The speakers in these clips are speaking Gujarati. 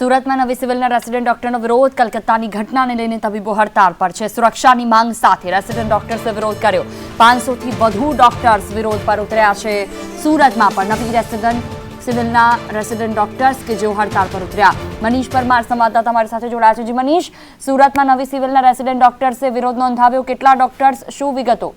સુરતમાં નવી સિવિલના રેસિડેન્ટ ડોક્ટરનો વિરોધ, કલકત્તાની ઘટનાને લઈને તબીબો હડતાળ પર છે. સુરક્ષાની માંગ સાથે રેસિડેન્ટ ડોક્ટર્સે વિરોધ કર્યો. પાંચસોથી વધુ ડોક્ટર્સ વિરોધ પર ઉતર્યા છે. સુરતમાં પણ નવી રેસિડેન્ટ, સિવિલના રેસિડેન્ટ ડોક્ટર્સ કે જેઓ હડતાળ પર ઉતર્યા. મનીષ પરમાર, સંવાદદાતા મારી સાથે જોડાયા છે. જી મનીષ, સુરતમાં નવી સિવિલના રેસિડેન્ટ ડોક્ટર્સે વિરોધ નોંધાવ્યો. કેટલા ડોક્ટર્સ, શું વિગતો?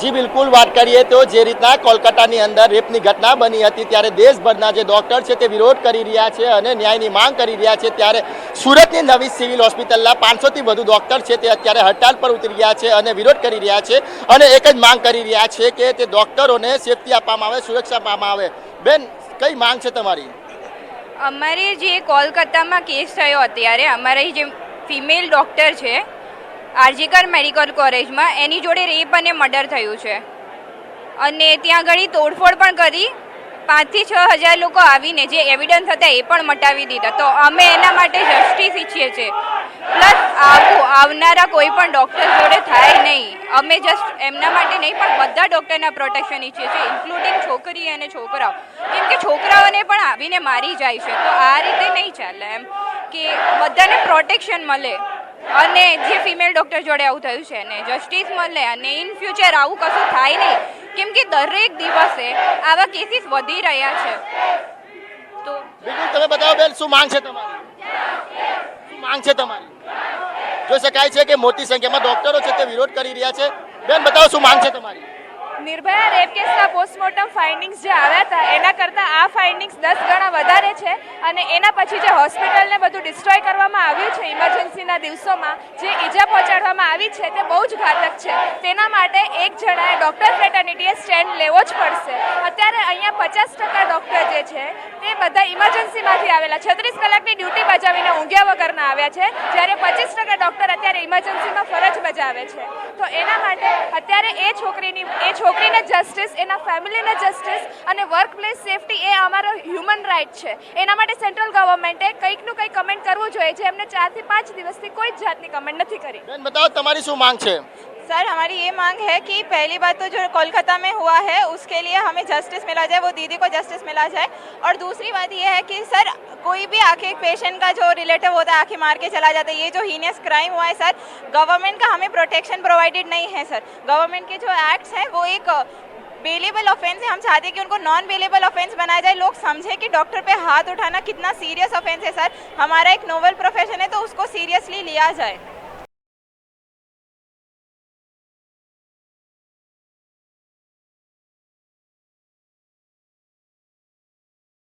જી, બિલકુલ વાત કરીએ તો જે રીતના કોલકાતાની અંદર રેપની ઘટના બની હતી, ત્યારે દેશભરના જે ડોક્ટર છે તે વિરોધ કરી રહ્યા છે અને ન્યાયની માંગ કરી રહ્યા છે. ત્યારે સુરતની નવી સિવિલ હોસ્પિટલના પાંચસોથી વધુ ડોક્ટર છે તે અત્યારે હડતાલ પર ઉતરી ગયા છે અને વિરોધ કરી રહ્યા છે અને એક જ માંગ કરી રહ્યા છે કે તે ડોક્ટરોને સેફટી આપવામાં આવે, સુરક્ષા આપવામાં આવે. બેન, કઈ માંગ છે તમારી? અમારે જે કોલકાતામાં કેસ થયો અત્યારે, અમારી જે ફિમેલ ડૉક્ટર છે આરજીકર મેડિકલ કોલેજમાં એની જોડે રેપ અને મર્ડર થયું છે. અને ત્યાં ઘણી તોડફોડ પણ કરી. પાંચથી છ હજાર લોકો આવીને જે એવિડન્સ હતા એ પણ મટાવી દીધા. તો અમે એના માટે જસ્ટિસ ઈચ્છીએ છીએ પ્લસ આવું આવનારા કોઈ પણ ડૉક્ટર જોડે થાય નહીં. અમે જસ્ટ એમના માટે નહીં, પણ બધા ડૉક્ટરના પ્રોટેક્શન ઈચ્છીએ છીએ ઇન્ક્લુડિંગ છોકરી અને છોકરાઓ. કેમ કે છોકરાઓને પણ આવીને મારી જાય છે. તો આ રીતે નહીં ચાલે એમ કે બધાને પ્રોટેક્શન મળે. અને જે ફિમેલ ડૉક્ટર જોડે આવું થયું છે ને જસ્ટિસ મળે અને ઇન ફ્યુચર આવું કશું થાય નહીં. કેમ કે દરેક દિવસે આવા કેસીસ વધી રહ્યા છે. તો બિલકુલ, તમે બતાવો બેન, શું માંગ છે તમારી? શું માંગ છે તમારી? જોઈ શકાય છે કે મોટી સંખ્યામાં ડોક્ટરો છે તે વિરોધ કરી રહ્યા છે. બેન, બતાવો શું માંગ છે તમારી? નિર્ભયા રેપ કેસના પોસ્ટમોર્ટમ ફાઇન્ડિંગ્સ જે આવ્યા હતા, એના કરતાં આ ફાઇન્ડિંગ્સ દસ ગણા વધારે છે અને એના પછી જે હોસ્પિટલને બધું ડિસ્ટ્રોય કરવામાં આવ્યું છે ઇમરજન્સીના દિવસોમાં, જે ઈજા પહોંચાડવામાં આવી છે, તે બહુ જ ઘાતક છે. તેના માટે એક જણાએ ડૉક્ટર ફ્રેટર્નિટીએ સ્ટેન્ડ લેવો જ પડશે. અત્યારે પચાસ ટકા ડૉક્ટર જે છે, તે બધા ઇમરજન્સીમાંથી આવેલા છત્રીસ કલાકની ડ્યુટી બજાવીને ઊંઘ્યા વગરના આવ્યા છે. જ્યારે પચીસ ટકા ડૉક્ટર અત્યારે ઇમરજન્સીમાં ફરજ બજાવે છે. તો એના માટે અત્યારે એ છોકરીની, એ છોકરીને જસ્ટિસ એના ફેમિલીને જસ્ટિસ અને વર્ક પ્લેસ સેફટી એ અમારો હ્યુમન રાઇટ છે. એના માટે સેન્ટ્રલ ગવર્મેન્ટે કંઈકનું કંઈક કમેન્ટ કરવું જોઈએ, જે એમને ચારથી પાંચ દિવસથી કોઈ જ જાતની કમેન્ટ નથી કરી. બતાવો તમારી શું માંગ છે? सर, हमारी ये मांग है कि पहली बात तो जो कोलकाता में हुआ है, उसके लिए हमें जस्टिस मिला जाए, वो दीदी को जस्टिस मिला जाए। और दूसरी बात ये है कि सर, कोई भी आके पेशेंट का जो रिलेटिव होता है आके मार के चला जाता है, ये जो हीनियस क्राइम हुआ है सर गवर्नमेंट का हमें प्रोटेक्शन प्रोवाइडेड नहीं है सर। गवर्नमेंट के जो एक्ट्स हैं, वो एक बेलेबल ऑफेंस है। हम चाहते हैं कि उनको नॉन बेलेबल ऑफेंस बनाया जाए। लोग समझे कि डॉक्टर पे हाथ उठाना कितना सीरियस ऑफेंस है सर। हमारा एक नोबल प्रोफेशन है तो उसको सीरियसली लिया जाए।